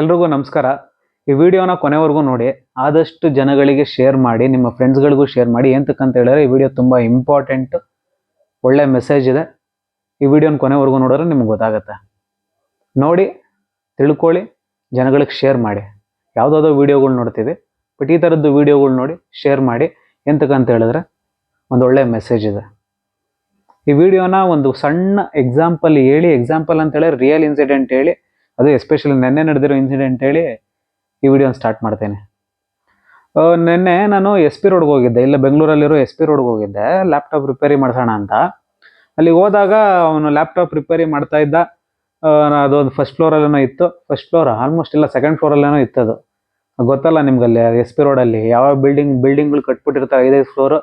ಎಲ್ರಿಗೂ ನಮಸ್ಕಾರ. ಈ ವಿಡಿಯೋನ ಕೊನೆವರೆಗೂ ನೋಡಿ, ಆದಷ್ಟು ಜನಗಳಿಗೆ ಶೇರ್ ಮಾಡಿ, ನಿಮ್ಮ ಫ್ರೆಂಡ್ಸ್ಗಳಿಗೂ ಶೇರ್ ಮಾಡಿ ಎಂತಕ್ಕಂತ ಹೇಳಿದ್ರೆ, ಈ ವಿಡಿಯೋ ತುಂಬ ಇಂಪಾರ್ಟೆಂಟ್ ಒಳ್ಳೆ ಮೆಸೇಜ್ ಇದೆ. ಈ ವಿಡಿಯೋನ ಕೊನೆವರೆಗೂ ನೋಡಿದ್ರೆ ನಿಮ್ಗೆ ಗೊತ್ತಾಗುತ್ತೆ. ನೋಡಿ, ತಿಳ್ಕೊಳ್ಳಿ, ಜನಗಳಿಗೆ ಶೇರ್ ಮಾಡಿ. ಯಾವುದಾದ್ರೂ ವಿಡಿಯೋಗಳು ನೋಡ್ತೀವಿ, ಬಟ್ ಈ ಥರದ್ದು ವಿಡಿಯೋಗಳು ನೋಡಿ ಶೇರ್ ಮಾಡಿ ಎಂತಕ್ಕಂತ ಹೇಳಿದ್ರೆ ಒಂದು ಒಳ್ಳೆ ಮೆಸೇಜ್ ಇದೆ. ಈ ವಿಡಿಯೋನ ಒಂದು ಸಣ್ಣ ಎಕ್ಸಾಂಪಲ್ ಹೇಳಿ ಎಕ್ಸಾಂಪಲ್ ಅಂತ ಹೇಳಿ ರಿಯಲ್ ಇನ್ಸಿಡೆಂಟ್ ಹೇಳಿ ಅದು ಎಸ್ಪೆಷಲಿ ನೆನ್ನೆ ನಡೆದಿರೋ ಇನ್ಸಿಡೆಂಟ್ ಹೇಳಿ ಈ ವಿಡಿಯೋನ ಸ್ಟಾರ್ಟ್ ಮಾಡ್ತೇನೆ. ನಿನ್ನೆ ನಾನು ಎಸ್ ಪಿ ರೋಡ್ಗೆ ಹೋಗಿದ್ದೆ. ಇಲ್ಲ ಬೆಂಗಳೂರಲ್ಲಿರೋ ಎಸ್ ಪಿ ರೋಡ್ಗೆ ಹೋಗಿದ್ದೆ. ಲ್ಯಾಪ್ಟಾಪ್ ರಿಪೇರಿ ಮಾಡ್ಸೋಣ ಅಂತ. ಅಲ್ಲಿ ಹೋದಾಗ ಅವನು ಲ್ಯಾಪ್ಟಾಪ್ ರಿಪೇರಿ ಮಾಡ್ತಾ ಇದ್ದ. ಅದೊಂದು ಫಸ್ಟ್ ಫ್ಲೋರಲ್ಲೇನೋ ಇತ್ತು. ಫಸ್ಟ್ ಫ್ಲೋರ್ ಆಲ್ಮೋಸ್ಟ್ ಇಲ್ಲ ಸೆಕೆಂಡ್ ಫ್ಲೋರಲ್ಲೇನೋ ಇತ್ತು ಅದು. ಗೊತ್ತಲ್ಲ ನಿಮ್ಗಲ್ಲಿ ಎಸ್ ಪಿ ರೋಡಲ್ಲಿ ಯಾವ ಬಿಲ್ಡಿಂಗ್ ಬಿಲ್ಡಿಂಗ್ಗಳು ಕಟ್ಬಿಟ್ಟಿರ್ತಾರೆ ಐದೈದು ಫ್ಲೋರ್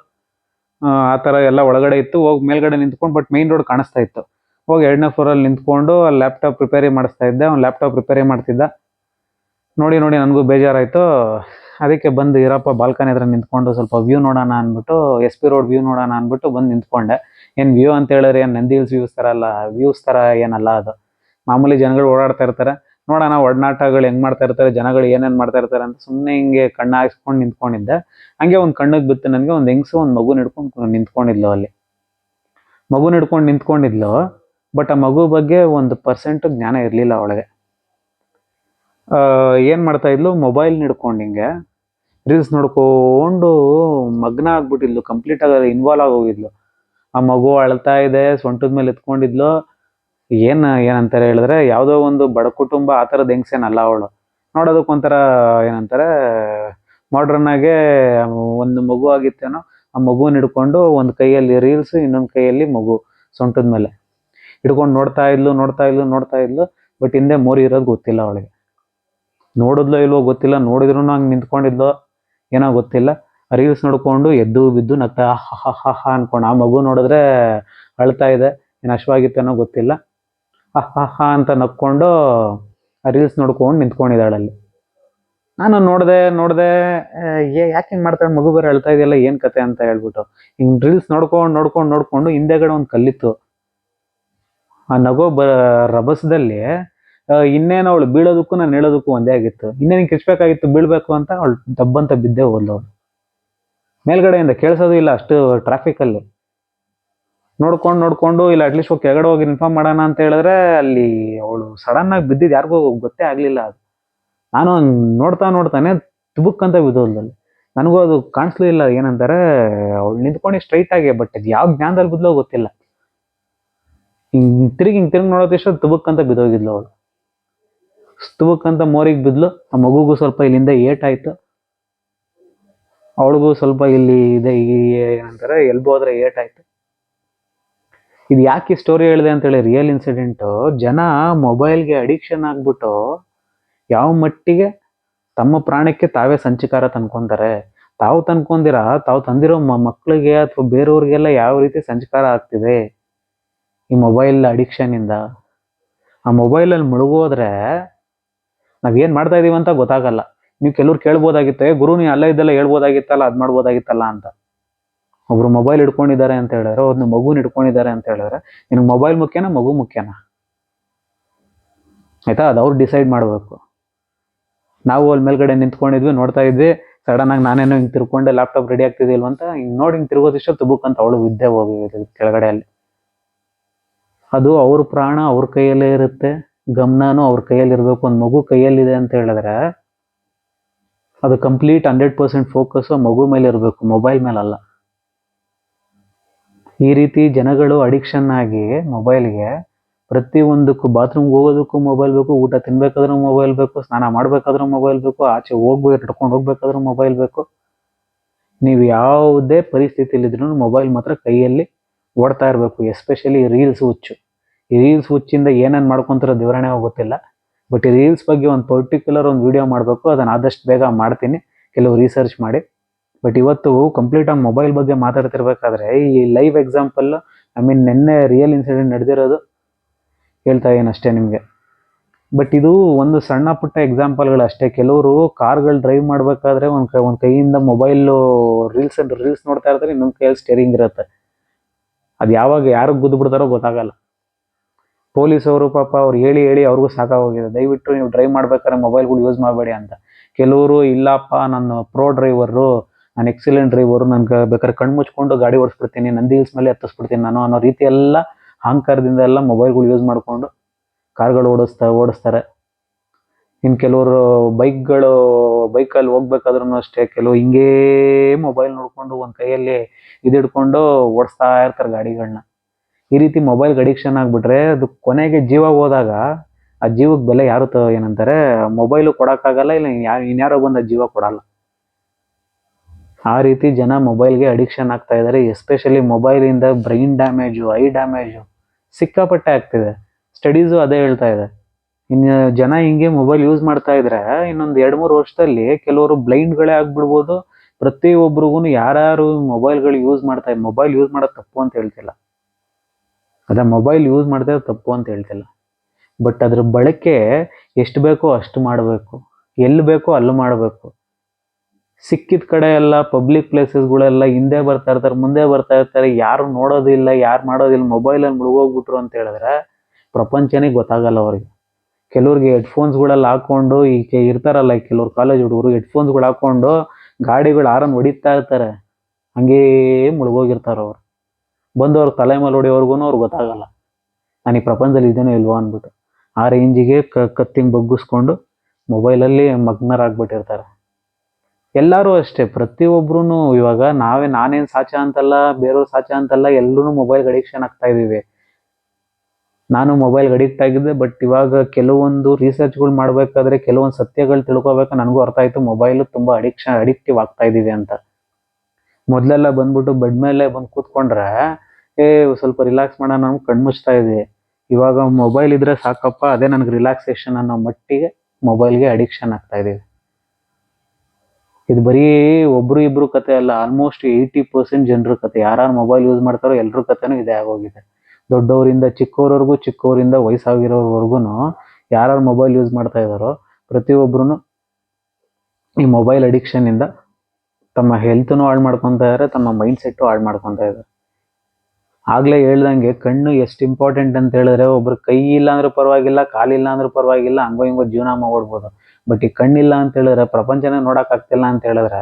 ಆ ಥರ ಎಲ್ಲ ಒಳಗಡೆ ಇತ್ತು. ಹೋಗಿ ಮೇಲ್ಗಡೆ ನಿಂತ್ಕೊಂಡು ಬಟ್ ಮೇನ್ ರೋಡ್ ಕಾಣಿಸ್ತಾ ಇತ್ತು. ಹೋಗಿ ಎರಡನೇ ಫ್ಲೋರಲ್ಲಿ ನಿಂತ್ಕೊಂಡು ಅಲ್ಲಿ ಲ್ಯಾಪ್ಟಾಪ್ ರಿಪೇರಿ ಮಾಡಿಸ್ತಾ ಇದ್ದೆ. ಅವ್ನು ಲ್ಯಾಪ್ಟಾಪ್ ರಿಪೇರಿ ಮಾಡ್ತಿದ್ದ. ನೋಡಿ ನೋಡಿ ನನಗೂ ಬೇಜಾರಾಯಿತು. ಅದಕ್ಕೆ ಬಂದು ಇರಪ್ಪ ಬಾಲ್ಕನಿ ಹತ್ರ ನಿಂತ್ಕೊಂಡು ಸ್ವಲ್ಪ ವ್ಯೂ ನೋಡೋಣ ಅಂದ್ಬಿಟ್ಟು ಎಸ್ ಪಿ ರೋಡ್ ವ್ಯೂ ನೋಡೋಣ ಅಂದ್ಬಿಟ್ಟು ಬಂದು ನಿಂತ್ಕೊಂಡೆ. ಏನು ವ್ಯೂ ಅಂತ ಹೇಳಿದ್ರೆ ಏನು ನಂದಿ ಹಿಲ್ಸ್ ವ್ಯೂಸ್ ಥರ ಅಲ್ಲ ವ್ಯೂಸ್ ಥರ ಏನಲ್ಲ ಅದು. ಮಾಮೂಲಿ ಜನಗಳು ಓಡಾಡ್ತಾ ಇರ್ತಾರೆ. ನೋಡೋಣ ಒಡನಾಟಗಳು ಹೆಂಗ್ ಮಾಡ್ತಾ ಇರ್ತಾರೆ, ಜನಗಳು ಏನೇನು ಮಾಡ್ತಾ ಇರ್ತಾರೆ ಅಂತ ಸುಮ್ಮನೆ ಹಿಂಗೆ ಕಣ್ಣು ಹಾಕಿಸ್ಕೊಂಡು ನಿಂತ್ಕೊಂಡಿದ್ದೆ. ಹಂಗೆ ಒಂದು ಕಣ್ಣಿಗೆ ಬಿತ್ತು ನನಗೆ, ಒಂದು ಹೆಂಗಸು ಒಂದು ಮಗು ಹಿಡ್ಕೊಂಡು ನಿಂತ್ಕೊಂಡಿದ್ಲು ಅಲ್ಲಿ. ಮಗು ಹಿಡ್ಕೊಂಡು ನಿಂತ್ಕೊಂಡಿದ್ಲು. ಬಟ್ ಆ ಮಗು ಬಗ್ಗೆ ಒಂದು ಪರ್ಸೆಂಟ್ ಜ್ಞಾನ ಇರಲಿಲ್ಲ ಅವಳಿಗೆ. ಏನು ಮಾಡ್ತಾ ಇದ್ಲು? ಮೊಬೈಲ್ ಹಿಡ್ಕೊಂಡು ಹಿಂಗೆ ರೀಲ್ಸ್ ನೋಡ್ಕೊಂಡು ಮಗ್ನ ಆಗ್ಬಿಟ್ಟಿದ್ಲು ಕಂಪ್ಲೀಟ್ ಆಗಿ ಇನ್ವಾಲ್ವ್ ಆಗೋಗಿದ್ಲು ಆ ಮಗು ಅಳ್ತಾ ಇದೆ, ಸೊಂಟದ ಮೇಲೆ ಎತ್ಕೊಂಡಿದ್ಲು. ಏನು, ಏನಂತಾರೆ ಹೇಳಿದ್ರೆ, ಯಾವುದೋ ಒಂದು ಬಡ ಕುಟುಂಬ ಆ ಥರದ ಹೆಂಗ್ಸೇನಲ್ಲ ಅವಳು. ನೋಡೋದಕ್ಕೊಂಥರ ಏನಂತಾರೆ ಮಾಡ್ರನ್ ಆಗೇ ಒಂದು ಮಗು ಆಗಿತ್ತೇನೋ, ಆ ಮಗುನ ಹಿಡ್ಕೊಂಡು ಒಂದು ಕೈಯಲ್ಲಿ ರೀಲ್ಸ್ ಇನ್ನೊಂದು ಕೈಯಲ್ಲಿ ಮಗು ಸೊಂಟದ ಮೇಲೆ. ಹಿಡ್ಕೊಂಡು ನೋಡ್ತಾ ಇದ್ಲು ನೋಡ್ತಾ ಇದ್ಲು ನೋಡ್ತಾ ಇದ್ಲು ಬಟ್ ಹಿಂದೆ ಮೋರಿ ಇರೋದು ಗೊತ್ತಿಲ್ಲ ಅವಳಿಗೆ. ನೋಡಿದ್ಲೋ ಇಲ್ವೋ ಗೊತ್ತಿಲ್ಲ ನೋಡಿದ್ರು ಹಂಗೆ ನಿಂತ್ಕೊಂಡಿದ್ಲೋ ಏನೋ ಗೊತ್ತಿಲ್ಲ. ರೀಲ್ಸ್ ನೋಡ್ಕೊಂಡು ಎದ್ದು ಬಿದ್ದು ನಗ್ತಾ ಹ ಹ ಹ ಅನ್ಕೊಂಡು ಆ ಮಗು ನೋಡಿದ್ರೆ ಅಳ್ತಾ ಇದೆ, ಏನು ಅಶ್ವಾಗಿತ್ತೇನೋ ಗೊತ್ತಿಲ್ಲ. ಹ ಹ ಅಂತ ನಕ್ಕೊಂಡು ಆ ರೀಲ್ಸ್ ನೋಡ್ಕೊಂಡು ನಿಂತ್ಕೊಂಡಿದ್ದಾಳಲ್ಲಿ ನಾನು ನೋಡಿದೆ ನೋಡಿದೆ ಯಾಕೆ ಹಿಂಗೆ ಮಾಡ್ತಾಳೆ ಮಗು ಬೇರೆ ಅಳ್ತಾ ಇದೆಯಲ್ಲ, ಏನು ಕತೆ? ಅಂತ ಹೇಳ್ಬಿಟ್ಟು. ಹಿಂಗೆ ರೀಲ್ಸ್ ನೋಡ್ಕೊಂಡು ನೋಡ್ಕೊಂಡು ನೋಡ್ಕೊಂಡು ಹಿಂದೆಗಡೆ ಒಂದು ಕಲ್ಲಿತ್ತು. ಆ ನಗೋ ಬ ರಭಸದಲ್ಲಿ ಇನ್ನೇನು ಅವಳು ಬೀಳೋದಕ್ಕೂ ನಾನು ಹೇಳೋದಕ್ಕೂ ಒಂದೇ ಆಗಿತ್ತು. ಇನ್ನೇನು ಕಿಚ್ಬೇಕಾಗಿತ್ತು ಬೀಳ್ಬೇಕು ಅಂತ ಅವಳು ದಬ್ಬಂತ ಬಿದ್ದೆ ಹೋದ್ಲು ಅವಳು. ಮೇಲ್ಗಡೆಯಿಂದ ಕೇಳಿಸೋದು ಇಲ್ಲ ಅಷ್ಟು ಟ್ರಾಫಿಕಲ್ಲಿ ನೋಡ್ಕೊಂಡು ನೋಡ್ಕೊಂಡು, ಇಲ್ಲ ಅಟ್ಲೀಸ್ಟ್ ಹೋಗಿ ಕೆಳಗಡೆ ಹೋಗಿ ಇನ್ಫಾರ್ಮ್ ಮಾಡೋಣ ಅಂತ ಹೇಳಿದ್ರೆ ಅಲ್ಲಿ ಅವಳು ಸಡನ್ ಆಗಿ ಬಿದ್ದಿದ್ದು ಯಾರಿಗೂ ಗೊತ್ತೇ ಆಗಲಿಲ್ಲ ಅದು. ನಾನು ನೋಡ್ತಾ ನೋಡ್ತಾನೆ ತುಬುಕ್ ಅಂತ ಬಿದ್ದೋದ್ಲಲ್ಲಿ ನನಗೂ ಅದು ಕಾಣಿಸ್ಲಿಲ್ಲ ಏನಂತಾರೆ ಅವಳು ನಿಂತ್ಕೊಂಡು ಸ್ಟ್ರೈಟ್ ಆಗಿ ಬಟ್ ಯಾವ ಜ್ಞಾನದಲ್ಲಿ ಬಿದ್ಲೋ ಗೊತ್ತಿಲ್ಲ. ಹಿಂಗ್ ತಿರುಗಿ ಹಿಂಗ್ ತಿರುಗಿ ನೋಡೋದಿಷ್ಟು ತುಬಕ್ ಅಂತ ಬಿದ್ದೋಗಿದ್ಲು ಅವಳು. ಅಂತ ಮೋರಿಗೆ ಬಿದ್ಲು, ಆ ಮಗುಗೂ ಸ್ವಲ್ಪ ಇಲ್ಲಿಂದ ಏಟಾಯ್ತು. ಅವಳಿಗೂ ಸ್ವಲ್ಪ ಇಲ್ಲಿ ಇದೆ, ಈ ಏನಂತಾರೆ, ಎಲ್ಬೋ ಹೋದ್ರೆ ಏಟಾಯ್ತು. ಇದು ಯಾಕೆ ಸ್ಟೋರಿ ಹೇಳಿದೆ ಅಂತೇಳಿ ರಿಯಲ್ ಇನ್ಸಿಡೆಂಟು ಜನ ಮೊಬೈಲ್ಗೆ ಅಡಿಕ್ಷನ್ ಆಗ್ಬಿಟ್ಟು ಯಾವ ಮಟ್ಟಿಗೆ ತಮ್ಮ ಪ್ರಾಣಕ್ಕೆ ತಾವೇ ಸಂಚಿಕಾರ ತಂದ್ಕೊಂತಾರೆ. ತಾವು ತಂದ್ಕೊಂಡಿರ, ತಾವು ತಂದಿರೋ ಮಕ್ಕಳಿಗೆ ಅಥವಾ ಬೇರೆಯವ್ರಿಗೆಲ್ಲ ಯಾವ ರೀತಿ ಸಂಚಕಾರ ಆಗ್ತಿದೆ? ಈ ಮೊಬೈಲ್ ಅಡಿಕ್ಷನಿಂದ ಆ ಮೊಬೈಲಲ್ಲಿ ಮುಳುಗೋದ್ರೆ ನಾವೇನು ಮಾಡ್ತಾ ಇದೀವಿ ಅಂತ ಗೊತ್ತಾಗಲ್ಲ. ನೀವು ಕೆಲವ್ರು ಕೇಳ್ಬೋದಾಗಿತ್ತು, ಗುರು, ನೀ ಅಲ್ಲ ಇದ್ದಲ್ಲ ಹೇಳ್ಬೋದಾಗಿತ್ತಲ್ಲ, ಅದು ಮಾಡ್ಬೋದಾಗಿತ್ತಲ್ಲ ಅಂತ. ಒಬ್ರು ಮೊಬೈಲ್ ಹಿಡ್ಕೊಂಡಿದ್ದಾರೆ ಅಂತ ಹೇಳಿದ್ರೆ ಒಂದು ಮಗುನ ಹಿಡ್ಕೊಂಡಿದ್ದಾರೆ ಅಂತ ಹೇಳಿದ್ರೆ ನಿನಗೆ ಮೊಬೈಲ್ ಮುಖ್ಯನಾ, ಮಗು ಮುಖ್ಯನಾ? ಆಯ್ತಾ? ಅದು ಅವ್ರು ಡಿಸೈಡ್ ಮಾಡಬೇಕು. ನಾವು ಅಲ್ಲಿ ಮೇಲ್ಗಡೆ ನಿಂತ್ಕೊಂಡಿದ್ವಿ, ನೋಡ್ತಾ ಇದ್ವಿ, ಸಡನ್ ಆಗಿ ನಾನೇನೋ ಹಿಂಗೆ ತಿರ್ಕೊಂಡೆ ಲ್ಯಾಪ್ಟಾಪ್ ರೆಡಿ ಆಗ್ತಿದ್ದಿಲ್ವಂತ ಹಿಂಗೆ ನೋಡಿ ಹಿಂಗೆ ತಿರ್ಗೋದಿಷ್ಟು ತುಬುಕ್ ಅಂತ ಅವಳು ವಿದ್ಯೆ ಹೋಗಿ ಕೆಳಗಡೆ ಅಲ್ಲಿ. ಅದು ಅವ್ರ ಪ್ರಾಣ ಅವ್ರ ಕೈಯಲ್ಲೇ ಇರುತ್ತೆ, ಗಮನನೂ ಅವ್ರ ಕೈಯಲ್ಲಿ ಇರಬೇಕು, ಒಂದು ಮಗು ಕೈಯಲ್ಲಿದೆ ಅಂತ ಹೇಳಿದ್ರೆ ಅದು ಕಂಪ್ಲೀಟ್ ಹಂಡ್ರೆಡ್ ಪರ್ಸೆಂಟ್ ಫೋಕಸ್ ಮಗು ಮೇಲೆ ಇರಬೇಕು ಮೊಬೈಲ್ ಮೇಲೆ ಅಲ್ಲ ಈ ರೀತಿ ಜನಗಳು ಅಡಿಕ್ಷನ್ ಆಗಿ ಮೊಬೈಲ್ಗೆ ಪ್ರತಿಯೊಂದಕ್ಕೂ ಬಾತ್ರೂಮ್ಗೆ ಹೋಗೋದಕ್ಕೂ ಮೊಬೈಲ್ ಬೇಕು, ಊಟ ತಿನ್ಬೇಕಾದ್ರೂ ಮೊಬೈಲ್ ಬೇಕು, ಸ್ನಾನ ಮಾಡ್ಬೇಕಾದ್ರೂ ಮೊಬೈಲ್ ಬೇಕು, ಆಚೆ ಹೋಗ್ಬೇಕು, ನಡ್ಕೊಂಡು ಹೋಗ್ಬೇಕಾದ್ರೂ ಮೊಬೈಲ್ ಬೇಕು. ನೀವು ಯಾವುದೇ ಪರಿಸ್ಥಿತಿಲಿದ್ರೂ ಮೊಬೈಲ್ ಮಾತ್ರ ಕೈಯಲ್ಲಿ ಓಡ್ತಾ ಇರಬೇಕು ಎಸ್ಪೆಷಲಿ ರೀಲ್ಸ್ ಹುಚ್ಚು. ಈ ರೀಲ್ಸ್ ಹುಚ್ಚಿಂದ ಏನೇನು ಮಾಡ್ಕೊಂತಾರೋ ವಿವರಣೆ ಗೊತ್ತಿಲ್ಲ. ಬಟ್ ಈ ರೀಲ್ಸ್ ಬಗ್ಗೆ ಒಂದು ಪರ್ಟಿಕ್ಯುಲರ್ ಒಂದು ವಿಡಿಯೋ ಮಾಡಬೇಕು ಅದನ್ನು ಆದಷ್ಟು ಬೇಗ ಮಾಡ್ತೀನಿ. ಕೆಲವು ರಿಸರ್ಚ್ ಮಾಡಿ. ಬಟ್ ಇವತ್ತು ಕಂಪ್ಲೀಟ್ ಆಗಿ ಮೊಬೈಲ್ ಬಗ್ಗೆ ಮಾತಾಡ್ತಿರ್ಬೇಕಾದ್ರೆ, ಈ ಲೈವ್ ಎಕ್ಸಾಂಪಲ್ ಐ ಮೀನ್ ನಿನ್ನೆ ರಿಯಲ್ ಇನ್ಸಿಡೆಂಟ್ ನಡೆದಿರೋದು ಹೇಳ್ತಾ ಇದ್ದೀನಿ ಅಷ್ಟೇ ನಿಮಗೆ. ಬಟ್ ಇದು ಒಂದು ಸಣ್ಣ ಪುಟ್ಟ ಎಕ್ಸಾಂಪಲ್ಗಳು ಅಷ್ಟೇ. ಕೆಲವರು ಕಾರ್ಗಳು ಡ್ರೈವ್ ಮಾಡಬೇಕಾದ್ರೆ ಒಂದು ಕೈ, ಒಂದು ಕೈಯಿಂದ ಮೊಬೈಲು ರೀಲ್ಸ್ ರೀಲ್ಸ್ ನೋಡ್ತಾ ಇರ್ತಾರೆ, ಇನ್ನೊಂದು ಕೈಯಲ್ಲಿ ಸ್ಟೇರಿಂಗ್ ಇರುತ್ತೆ. ಅದು ಯಾವಾಗ ಯಾರಿಗೆ ಗುದ್ದು ಬಿಡ್ತಾರೋ ಗೊತ್ತಾಗಲ್ಲ. ಪೊಲೀಸವರು ಪಾಪ ಅವ್ರು ಹೇಳಿ ಹೇಳಿ ಅವ್ರಿಗೂ ಸಾಕಾಗೋಗಿದೆ. ದಯವಿಟ್ಟು ನೀವು ಡ್ರೈವ್ ಮಾಡ್ಬೇಕಾದ್ರೆ ಮೊಬೈಲ್ಗಳು ಯೂಸ್ ಮಾಡಬೇಡಿ ಅಂತ. ಕೆಲವರು, ಇಲ್ಲಪ್ಪ ನಾನು ಪ್ರೋ ಡ್ರೈವರು ನಾನು ಎಕ್ಸಿಲೆಂಟ್ ಡ್ರೈವರು ನನ್ಗೆ ಬೇಕಾದ್ರೆ ಕಣ್ಣು ಮುಚ್ಕೊಂಡು ಗಾಡಿ ಓಡಿಸ್ಬಿಡ್ತೀನಿ, ನಂದಿ ಹಿಲ್ಸ್ ಮೇಲೆ ಹತ್ತಿಸ್ಬಿಡ್ತೀನಿ ನಾನು ಅನ್ನೋ ರೀತಿ ಎಲ್ಲ ಅಹಂಕಾರದಿಂದ ಎಲ್ಲ ಮೊಬೈಲ್ಗಳು ಯೂಸ್ ಮಾಡಿಕೊಂಡು ಕಾರ್ಗಳು ಓಡಿಸ್ತಾ, ಓಡಿಸ್ತಾರೆ. ಇನ್ನು ಕೆಲವರು ಬೈಕ್ಗಳು, ಬೈಕಲ್ಲಿ ಹೋಗ್ಬೇಕಾದ್ರೂ ಅಷ್ಟೇ ಕೆಲವು ಹಿಂಗೇ ಮೊಬೈಲ್ ನೋಡ್ಕೊಂಡು ಒಂದು ಕೈಯಲ್ಲಿ ಇದಿಡ್ಕೊಂಡು ಓಡಿಸ್ತಾ ಇರ್ತಾರೆ ಗಾಡಿಗಳನ್ನ ಈ ರೀತಿ ಮೊಬೈಲ್ಗೆ ಅಡಿಕ್ಷನ್ ಆಗಿಬಿಟ್ರೆ ಅದು ಕೊನೆಗೆ ಜೀವ ಹೋದಾಗ ಆ ಜೀವಕ್ಕೆ ಬೆಲೆ ಯಾರು ತ ಏನಂತಾರೆ ಮೊಬೈಲು ಕೊಡೋಕ್ಕಾಗಲ್ಲ, ಇಲ್ಲ ಯಾರು ಇನ್ಯಾರೋ ಬಂದು ಆ ಜೀವ ಕೊಡಲ್ಲ. ಆ ರೀತಿ ಜನ ಮೊಬೈಲ್ಗೆ ಅಡಿಕ್ಷನ್ ಆಗ್ತಾ ಇದ್ದಾರೆ ಎಸ್ಪೆಷಲಿ ಮೊಬೈಲಿಂದ ಬ್ರೈನ್ ಡ್ಯಾಮೇಜು ಐ ಡ್ಯಾಮೇಜು ಸಿಕ್ಕಾಪಟ್ಟೆ ಆಗ್ತಿದೆ. ಸ್ಟಡೀಸು ಅದೇ ಹೇಳ್ತಾ ಇದೆ. ಇನ್ನು ಜನ ಹಿಂಗೆ ಮೊಬೈಲ್ ಯೂಸ್ ಮಾಡ್ತಾ ಇದ್ರೆ ಇನ್ನೊಂದು ಎರಡು ಮೂರು ವರ್ಷದಲ್ಲಿ ಕೆಲವರು ಬ್ಲೈಂಡ್ಗಳೇ ಆಗ್ಬಿಡ್ಬೋದು. ಪ್ರತಿಯೊಬ್ಬರಿಗೂ ಯಾರ್ಯಾರು ಮೊಬೈಲ್ಗಳು ಯೂಸ್ ಮಾಡ್ತಾ ಮೊಬೈಲ್ ಯೂಸ್ ಮಾಡೋದು ತಪ್ಪು ಅಂತ ಹೇಳ್ತಿಲ್ಲ. ಅದೇ ಮೊಬೈಲ್ ಯೂಸ್ ಮಾಡಿದ್ರೆ ತಪ್ಪು ಅಂತ ಹೇಳ್ತಿಲ್ಲ. ಬಟ್ ಅದ್ರ ಬಳಕೆ ಎಷ್ಟು ಬೇಕೋ ಅಷ್ಟು ಮಾಡಬೇಕು. ಎಲ್ಲಿ ಬೇಕೋ ಅಲ್ಲಿ ಮಾಡಬೇಕು. ಸಿಕ್ಕಿದ ಕಡೆ ಎಲ್ಲ ಪಬ್ಲಿಕ್ ಪ್ಲೇಸಸ್ಗಳೆಲ್ಲ ಹಿಂದೆ ಬರ್ತಾ ಇರ್ತಾರೆ, ಮುಂದೆ ಬರ್ತಾ ಇರ್ತಾರೆ, ಯಾರು ನೋಡೋದಿಲ್ಲ, ಯಾರು ಮಾಡೋದಿಲ್ಲ ಮೊಬೈಲಲ್ಲಿ ಮುಳುಗೋಗ್ಬಿಟ್ರು ಅಂತ ಹೇಳಿದ್ರೆ ಪ್ರಪಂಚನೇ ಗೊತ್ತಾಗಲ್ಲ ಅವ್ರಿಗೆ. ಕೆಲವ್ರಿಗೆ ಹೆಡ್ಫೋನ್ಸ್ಗಳೆಲ್ಲ ಹಾಕೊಂಡು ಈಗ ಇರ್ತಾರಲ್ಲ ಕೆಲವ್ರು ಕಾಲೇಜ್ ಹುಡುಗರು ಹೆಡ್ಫೋನ್ಸ್ಗಳು ಹಾಕೊಂಡು ಗಾಡಿಗಳು ಆರನ್ ಹೊಡಿತಾ ಇರ್ತಾರೆ. ಹಂಗೇ ಮುಳುಗೋಗಿರ್ತಾರೆ ಅವ್ರು ಬಂದು ಅವ್ರ ತಲೆ ಮೇಲೆ ಅವ್ರು ಅವ್ರಿಗೆ ಗೊತ್ತಾಗಲ್ಲ. ನಾನು ಈ ಪ್ರಪಂಚದಲ್ಲಿ ಇದ್ದೇನೋ ಇಲ್ವೋ ಅಂದ್ಬಿಟ್ಟು ಆ ರೇಂಜಿಗೆ ಕ ಕತ್ತಿಂಗ್ ಬಗ್ಗಿಸ್ಕೊಂಡು ಮೊಬೈಲಲ್ಲಿ ಮಗ್ನರಾಗ್ಬಿಟ್ಟಿರ್ತಾರೆ. ಎಲ್ಲರೂ ಅಷ್ಟೇ ಪ್ರತಿಯೊಬ್ರು ಇವಾಗ ನಾವೇ, ನಾನೇನು ಸಾಚ ಅಂತಲ್ಲ ಬೇರೆಯವ್ರು ಸಾಚ ಅಂತಲ್ಲ ಎಲ್ಲರೂ ಮೊಬೈಲ್ಗೆ ಅಡಿಕ್ಷನ್ ಆಗ್ತಾ ಇದ್ದೀವಿ ನಾನು ಮೊಬೈಲ್ಗೆ ಅಡಿಕ್ಟ್ ಆಗಿದ್ದೆ ಬಟ್ ಇವಾಗ ಕೆಲವೊಂದು ರಿಸರ್ಚ್ಗಳು ಮಾಡಬೇಕಾದ್ರೆ, ಕೆಲವೊಂದು ಸತ್ಯಗಳು ತಿಳ್ಕೊಬೇಕು, ನನಗೂ ಅರ್ಥ ಆಯಿತು ಮೊಬೈಲ್ ತುಂಬ ಅಡಿಕ್ಷನ್ ಅಡಿಕ್ಟಿವ್ ಆಗ್ತಾ ಇದ್ದೀವಿ ಅಂತ. ಮೊದಲೆಲ್ಲ ಬಂದ್ಬಿಟ್ಟು ಬೆಡ್ ಮೇಲೆ ಬಂದು ಕೂತ್ಕೊಂಡ್ರೆ, ಏ, ಸ್ವಲ್ಪ ರಿಲ್ಯಾಕ್ಸ್ ಮಾಡೋಣ ನಾವು ಕಣ್ಮುಚ್ತಾ ಇದ್ವಿ. ಇವಾಗ ಮೊಬೈಲ್ ಇದ್ರೆ ಸಾಕಪ್ಪ, ಅದೇ ನನಗೆ ರಿಲ್ಯಾಕ್ಸೇಷನ್ ಅನ್ನೋ ಮಟ್ಟಿಗೆ ಮೊಬೈಲ್ಗೆ ಅಡಿಕ್ಷನ್ ಆಗ್ತಾ ಇದೀವಿ ಇದು ಬರೀ ಒಬ್ರು ಇಬ್ರು ಕತೆ ಅಲ್ಲ ಆಲ್ಮೋಸ್ಟ್ ಏಯ್ಟಿ ಪರ್ಸೆಂಟ್ ಜನರ ಕತೆ. ಯಾರು ಮೊಬೈಲ್ ಯೂಸ್ ಮಾಡ್ತಾರೋ ಎಲ್ಲರ ಕತೆನೂ ಇದೇ ಆಗೋಗಿದೆ. ದೊಡ್ಡವರಿಂದ ಚಿಕ್ಕವ್ರವರೆಗೂ ಚಿಕ್ಕವರಿಂದ ವಯಸ್ಸಾಗಿರೋರ್ವರೆಗೂ ಯಾರು ಮೊಬೈಲ್ ಯೂಸ್ ಮಾಡ್ತಾ ಇದ್ದಾರೋ ಪ್ರತಿಯೊಬ್ಬರು ಈ ಮೊಬೈಲ್ ಅಡಿಕ್ಷನಿಂದ ತಮ್ಮ ಹೆಲ್ತನ್ನು ಹಾಳು ಮಾಡ್ಕೊತಾ ಇದ್ದಾರೆ ತಮ್ಮ ಮೈಂಡ್ ಸೆಟ್ಟು ಹಾಳು ಮಾಡ್ಕೊತಾ ಇದ್ದಾರೆ ಆಗಲೇ ಹೇಳ್ದಂಗೆ ಕಣ್ಣು ಎಷ್ಟು ಇಂಪಾರ್ಟೆಂಟ್ ಅಂತ ಹೇಳಿದ್ರೆ ಒಬ್ರು ಕೈ ಇಲ್ಲ ಅಂದ್ರೂ ಪರವಾಗಿಲ್ಲ ಕಾಲಿಲ್ಲ ಅಂದ್ರೂ ಪರವಾಗಿಲ್ಲ, ಹಂಗೋ ಹಿಂಗೋ ಜೀವನ ಮಾಡ್ಬೋದು. ಬಟ್ ಈ ಕಣ್ಣಿಲ್ಲ ಅಂತ ಹೇಳಿದ್ರೆ, ಪ್ರಪಂಚನೇ ನೋಡೋಕ್ಕಾಗ್ತಿಲ್ಲ ಅಂತ ಹೇಳಿದ್ರೆ,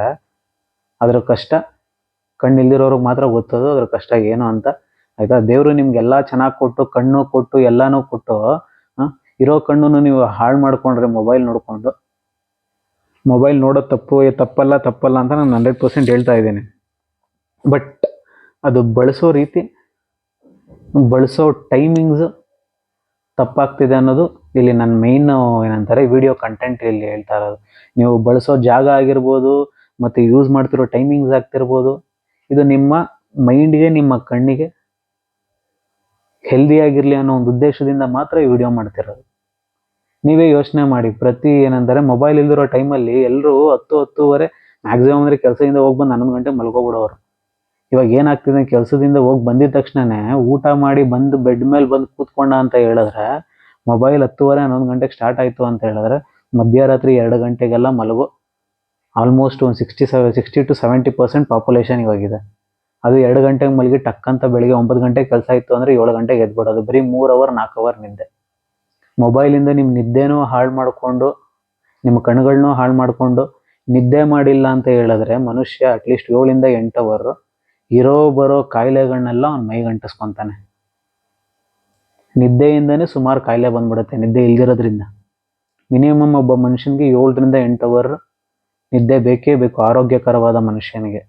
ಅದ್ರ ಕಷ್ಟ ಕಣ್ಣಿಲ್ದಿರೋರಿಗೆ ಮಾತ್ರ ಗೊತ್ತದು, ಅದ್ರ ಕಷ್ಟ ಏನು ಅಂತ. ಆಯ್ತಾ? ದೇವರು ನಿಮ್ಗೆಲ್ಲ ಚೆನ್ನಾಗಿ ಕೊಟ್ಟು, ಕಣ್ಣು ಕೊಟ್ಟು, ಎಲ್ಲಾನು ಕೊಟ್ಟು ಇರೋ ಕಣ್ಣನ್ನು ನೀವು ಹಾಳು ಮಾಡ್ಕೊಂಡ್ರೆ ಮೊಬೈಲ್ ನೋಡ್ಕೊಂಡು ಮೊಬೈಲ್ ನೋಡೋದು ತಪ್ಪು ತಪ್ಪಲ್ಲ ತಪ್ಪಲ್ಲ ಅಂತ ನಾನು ಹಂಡ್ರೆಡ್ ಪರ್ಸೆಂಟ್ ಹೇಳ್ತಾ ಇದ್ದೀನಿ. ಬಟ್ ಅದು ಬಳಸೋ ರೀತಿ, ಬಳಸೋ ಟೈಮಿಂಗ್ಸ್ ತಪ್ಪಾಗ್ತಿದೆ ಅನ್ನೋದು ಇಲ್ಲಿ ನನ್ನ ಮೇಯ್ನ್ ಏನಂತಾರೆ ವಿಡಿಯೋ ಕಂಟೆಂಟ್ ಇಲ್ಲಿ ಹೇಳ್ತಾ ಇರೋದು. ನೀವು ಬಳಸೋ ಜಾಗ ಆಗಿರ್ಬೋದು, ಮತ್ತು ಯೂಸ್ ಮಾಡ್ತಿರೋ ಟೈಮಿಂಗ್ಸ್ ಆಗ್ತಿರ್ಬೋದು, ಇದು ನಿಮ್ಮ ಮೈಂಡ್ಗೆ ನಿಮ್ಮ ಕಣ್ಣಿಗೆ ಹೆಲ್ದಿ ಆಗಿರಲಿ ಅನ್ನೋ ಒಂದು ಉದ್ದೇಶದಿಂದ ಮಾತ್ರ ಈ ವಿಡಿಯೋ ಮಾಡ್ತಿರೋದು. ನೀವೇ ಯೋಚನೆ ಮಾಡಿ. ಪ್ರತಿ ಏನಂದರೆ ಮೊಬೈಲ್ ಇಲ್ದಿರೋ ಟೈಮಲ್ಲಿ ಎಲ್ಲರೂ ಹತ್ತು ಹತ್ತುವರೆ ಮ್ಯಾಕ್ಸಿಮಮ್ ಅಂದರೆ ಕೆಲಸದಿಂದ ಹೋಗಿ ಬಂದು ಹನ್ನೊಂದು ಗಂಟೆ ಮಲ್ಕೊಬಿಡೋರು. ಇವಾಗ ಏನಾಗ್ತಿದೆ ಕೆಲಸದಿಂದ ಹೋಗಿ ಬಂದಿದ ತಕ್ಷಣನೇ ಊಟ ಮಾಡಿ ಬಂದು ಬೆಡ್ ಮೇಲೆ ಬಂದು ಕೂತ್ಕೊಂಡ ಅಂತ ಹೇಳಿದ್ರೆ ಮೊಬೈಲ್ ಹತ್ತುವರೆ ಹನ್ನೊಂದು ಗಂಟೆಗೆ ಸ್ಟಾರ್ಟ್ ಆಯಿತು ಅಂತ ಹೇಳಿದ್ರೆ ಮಧ್ಯರಾತ್ರಿ ಎರಡು ಗಂಟೆಗೆಲ್ಲ ಮಲಗೋ. ಆಲ್ಮೋಸ್ಟ್ ಒಂದು sixty seven sixty two seventy percent population ಇವಾಗಿದೆ. ಅದು ಎರಡು ಗಂಟೆಗೆ ಮಲಗಿ ಟಕ್ಕಂತ ಬೆಳಿಗ್ಗೆ ಒಂಬತ್ತು ಗಂಟೆಗೆ ಕೆಲಸ ಇತ್ತು ಅಂದರೆ ಏಳು ಗಂಟೆಗೆ ಎದ್ಬಿಡೋದು. ಬರೀ ಮೂರು ಅವರ್ ನಾಲ್ಕು ಅವರ್ ನಿದ್ದೆ ಮೊಬೈಲಿಂದ ನಿಮ್ಮ ನಿದ್ದೆನೂ ಹಾಳು ಮಾಡಿಕೊಂಡು ನಿಮ್ಮ ಕಣ್ಗಳನ್ನೂ ಹಾಳು ಮಾಡಿಕೊಂಡು ನಿದ್ದೆ ಮಾಡಿಲ್ಲ ಅಂತ ಹೇಳಿದ್ರೆ ಮನುಷ್ಯ ಅಟ್ಲೀಸ್ಟ್ ಏಳಿಂದ ಎಂಟು ಅವರ್ ಇರೋ ಬರೋ ಕಾಯಿಲೆಗಳನ್ನೆಲ್ಲ ಅವ್ನು ಮೈಗಂಟಿಸ್ಕೊತಾನೆ ನಿದ್ದೆಯಿಂದನೇ ಸುಮಾರು ಕಾಯಿಲೆ ಬಂದ್ಬಿಡುತ್ತೆ ನಿದ್ದೆ ಇಲ್ದಿರೋದ್ರಿಂದ. ಮಿನಿಮಮ್ ಒಬ್ಬ ಮನುಷ್ಯನಿಗೆ ಏಳರಿಂದ ಎಂಟು ಅವರ್ ನಿದ್ದೆ ಬೇಕೇ ಬೇಕು, ಆರೋಗ್ಯಕರವಾದ ಮನುಷ್ಯನಿಗೆ.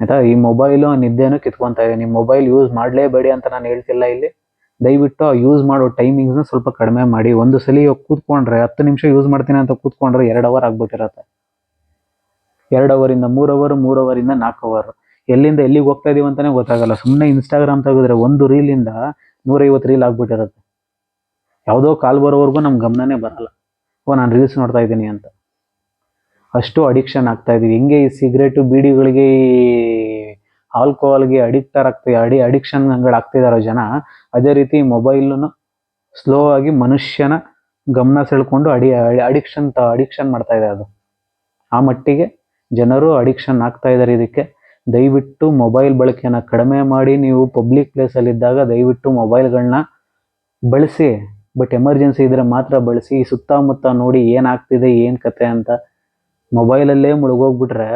ಆಯಿತಾ? ಈ ಮೊಬೈಲು ನಿದ್ದೆನೂ ಕಿತ್ಕೊತಾ ಇದೆ ನಿಮ್ಮ ಮೊಬೈಲ್ ಯೂಸ್ ಮಾಡಲೇಬೇಡಿ ಅಂತ ನಾನು ಹೇಳ್ತಿಲ್ಲ ಇಲ್ಲಿ. ದಯವಿಟ್ಟು ಯೂಸ್ ಮಾಡೋ ಟೈಮಿಂಗ್ಸ್ನ ಸ್ವಲ್ಪ ಕಡಿಮೆ ಮಾಡಿ. ಒಂದು ಸಲ ಕೂತ್ಕೊಂಡ್ರೆ ಹತ್ತು ನಿಮಿಷ ಯೂಸ್ ಮಾಡ್ತೀನಿ ಅಂತ ಕೂತ್ಕೊಂಡ್ರೆ ಎರಡು ಅವರ್ ಆಗ್ಬಿಟ್ಟಿರತ್ತೆ. ಎರಡು ಅವರಿಂದ ಮೂರು ಅವರ್ ಮೂರು ಅವರಿಂದ ನಾಲ್ಕು ಅವರ್ ಎಲ್ಲಿಂದ ಎಲ್ಲಿಗೆ ಹೋಗ್ತಾ ಇದೀವಿ ಅಂತಾನೆ ಗೊತ್ತಾಗಲ್ಲ. ಸುಮ್ಮನೆ ಇನ್ಸ್ಟಾಗ್ರಾಮ್ ತೆಗೆದ್ರೆ ಒಂದು ರೀಲಿಂದ ನೂರೈವತ್ತು ರೀಲ್ ಆಗ್ಬಿಟ್ಟಿರತ್ತೆ. ಯಾವುದೋ ಕಾಲ್ ಬರೋವರೆಗೂ ನಮ್ಮ ಗಮನನೇ ಬರಲ್ಲ. ಓ, ನಾನು ರೀಲ್ಸ್ ನೋಡ್ತಾ ಇದ್ದೀನಿ ಅಂತ. ಅಷ್ಟು ಅಡಿಕ್ಷನ್ ಆಗ್ತಾ ಇದೀವಿ. ಹಿಂಗೆ ಈ ಸಿಗರೇಟು ಬೀಡಿಗಳಿಗೆ ಆಲ್ಕೋಹಾಲ್ಗೆ ಅಡಿಕ್ಟರ್ ಆಗ್ತಿ ಅಡಿ ಅಡಿಕ್ಷನ್ ಆಗ್ತಿದಾರೋ ಜನ, ಅದೇ ರೀತಿ ಮೊಬೈಲನ್ನು ಸ್ಲೋ ಆಗಿ ಮನುಷ್ಯನ ಗಮನ ಸೆಳ್ಕೊಂಡು ಅಡಿ ಅಡಿಕ್ಷನ್ ತ ಅಡಿಕ್ಷನ್ ಮಾಡ್ತಾ ಇದೆ ಅದು. ಆ ಮಟ್ಟಿಗೆ ಜನರು ಅಡಿಕ್ಷನ್ ಆಗ್ತಾ ಇದ್ದಾರೆ ಇದಕ್ಕೆ. ದಯವಿಟ್ಟು ಮೊಬೈಲ್ ಬಳಕೆನ ಕಡಿಮೆ ಮಾಡಿ ನೀವು ಪಬ್ಲಿಕ್ ಪ್ಲೇಸಲ್ಲಿದ್ದಾಗ ದಯವಿಟ್ಟು ಮೊಬೈಲ್ಗಳನ್ನ ಬಳಸಿ ಬಟ್ ಎಮರ್ಜೆನ್ಸಿ ಇದ್ರೆ ಮಾತ್ರ ಬಳಸಿ ಸುತ್ತಮುತ್ತ ನೋಡಿ ಏನಾಗ್ತಿದೆ, ಏನು ಕತೆ ಅಂತ ಮೊಬೈಲಲ್ಲೇ ಮುಳುಗೋಗ್ಬಿಟ್ರೆ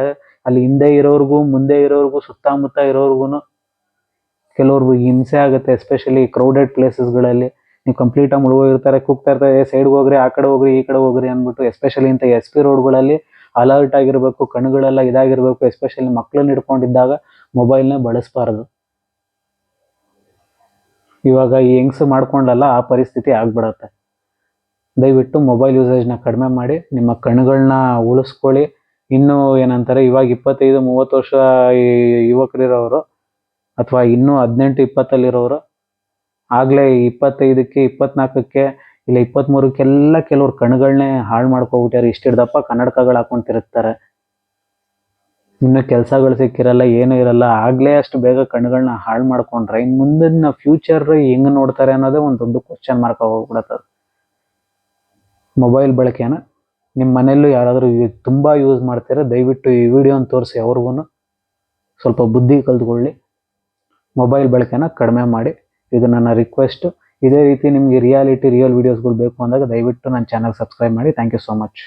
ಅಲ್ಲಿ ಹಿಂದೆ ಇರೋರ್ಗೂ, ಮುಂದೆ ಇರೋರ್ಗೂ, ಸುತ್ತಮುತ್ತ ಇರೋರ್ಗು ಕೆಲವ್ರಿಗೂ ಹಿಂಸೆ ಆಗುತ್ತೆ ಎಸ್ಪೆಷಲಿ ಕ್ರೌಡೆಡ್ ಪ್ಲೇಸಸ್ಗಳಲ್ಲಿ ನೀವು ಕಂಪ್ಲೀಟಾಗಿ ಮುಳುಗೋಗಿರ್ತಾರೆ, ಕೂಗ್ತಾ ಇರ್ತಾರೆ ಸೈಡ್ಗೆ ಹೋಗ್ರಿ, ಆ ಕಡೆ ಹೋಗ್ರಿ, ಈ ಕಡೆ ಹೋಗ್ರಿ ಅಂದ್ಬಿಟ್ಟು ಎಸ್ಪೆಷಲಿ ಇಂಥ ಎಸ್ ಪಿ ರೋಡ್ಗಳಲ್ಲಿ ಅಲರ್ಟ್ ಆಗಿರಬೇಕು, ಕಣ್ಣುಗಳೆಲ್ಲ ಇದಾಗಿರಬೇಕು ಎಸ್ಪೆಷಲಿ ಮಕ್ಕಳನ್ನ ಹಿಡ್ಕೊಂಡಿದ್ದಾಗ ಮೊಬೈಲ್ನ ಬಳಸಬಾರ್ದು. ಇವಾಗ ಈ ಹೆಂಗ್ಸ್ ಮಾಡ್ಕೊಂಡಲ್ಲ, ಆ ಪರಿಸ್ಥಿತಿ ಆಗ್ಬಿಡತ್ತೆ. ದಯವಿಟ್ಟು ಮೊಬೈಲ್ ಯೂಸೇಜ್ನ ಕಡಿಮೆ ಮಾಡಿ, ನಿಮ್ಮ ಕಣ್ಣುಗಳನ್ನ ಉಳಿಸ್ಕೊಳ್ಳಿ. ಇನ್ನೂ ಏನಂತಾರೆ, ಇವಾಗ ಇಪ್ಪತ್ತೈದು, ಮೂವತ್ತು ವರ್ಷ ಯುವಕರಿರೋರು ಅಥವಾ ಇನ್ನೂ ಹದಿನೆಂಟು, ಇಪ್ಪತ್ತಲ್ಲಿರೋರು, ಆಗಲೇ ಇಪ್ಪತ್ತೈದಕ್ಕೆ, ಇಪ್ಪತ್ನಾಲ್ಕಕ್ಕೆ, ಇಲ್ಲ ಇಪ್ಪತ್ತ್ಮೂರಕ್ಕೆಲ್ಲ ಕೆಲವ್ರು ಕಣ್ಗಳನ್ನೇ ಹಾಳು ಮಾಡ್ಕೊಬಿಟ್ಟಾರೆ ಇಷ್ಟಿಡ್ದಪ್ಪ ಕನ್ನಡಕಗಳು ಹಾಕೊಂಡು ತಿರುಗ್ತಾರೆ. ಇನ್ನು ಕೆಲಸಗಳು ಸಿಕ್ಕಿರಲ್ಲ, ಏನೂ ಇರಲ್ಲ. ಆಗಲೇ ಅಷ್ಟು ಬೇಗ ಕಣ್ಣುಗಳನ್ನ ಹಾಳು ಮಾಡ್ಕೊಂಡ್ರೆ ಇನ್ನು ಮುಂದಿನ ಫ್ಯೂಚರ್ ಹೆಂಗೆ ನೋಡ್ತಾರೆ ಅನ್ನೋದೇ ಒಂದು ದೊಡ್ಡ ಕ್ವಶನ್ ಮಾರ್ಕ್ ಆಗೋಗ್ಬಿಡತ್ತೆ ಅದು. ಮೊಬೈಲ್ ಬಳಕೆನ ನಿಮ್ಮ ಮನೆಯಲ್ಲೂ ಯಾರಾದರೂ ತುಂಬ ಯೂಸ್ ಮಾಡ್ತೀರ? ದಯವಿಟ್ಟು ಈ ವಿಡಿಯೋನ ತೋರಿಸಿ ಅವ್ರಿಗೂ ಸ್ವಲ್ಪ ಬುದ್ಧಿ ಕಲ್ತ್ಕೊಳ್ಳಿ. ಮೊಬೈಲ್ ಬಳಕೆನ ಕಡಿಮೆ ಮಾಡಿ. ಇದು ನನ್ನ ರಿಕ್ವೆಸ್ಟು ಇದೇ ರೀತಿ ನಿಮಗೆ ರಿಯಾಲಿಟಿ ರಿಯಲ್ ವೀಡಿಯೋಸ್ಗಳು ಬೇಕು ಅಂದಾಗ ದಯವಿಟ್ಟು ನನ್ನ ಚಾನಲ್ ಸಬ್ಸ್ಕ್ರೈಬ್ ಮಾಡಿ. Thank you so much